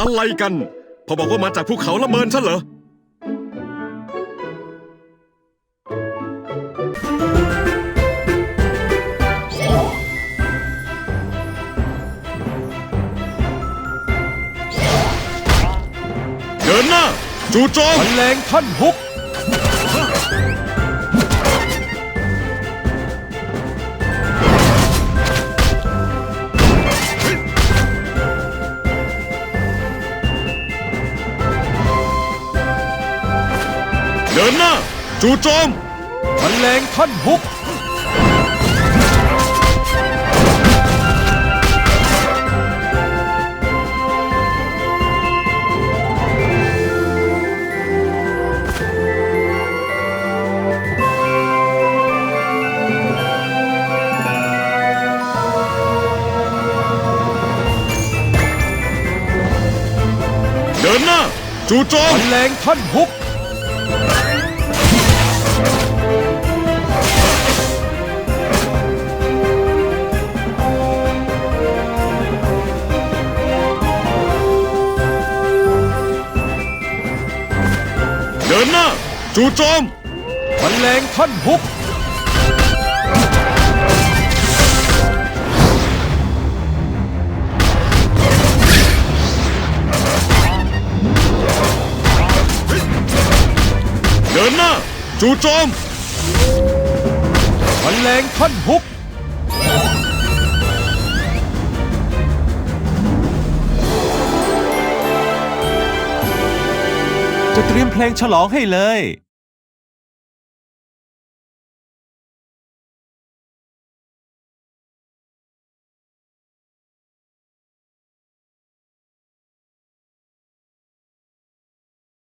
อะไรกัน พอบอกว่ามาจากภูเขาละเมินฉันเหรอ เดินหน้า จู่โจม บรรเลงท่อนฮุก เดินหน้า จู่โจมบรรเลงท่อนฮุก เดินหน้า จู่โจบมรรเลงท่อนฮุก นหน้า จู่โจมบรรเลงท่อนฮุก เดินหน้า จู่โจมบรรเลงท่อนฮุก จะเตรียมเพลงฉลองให้เลย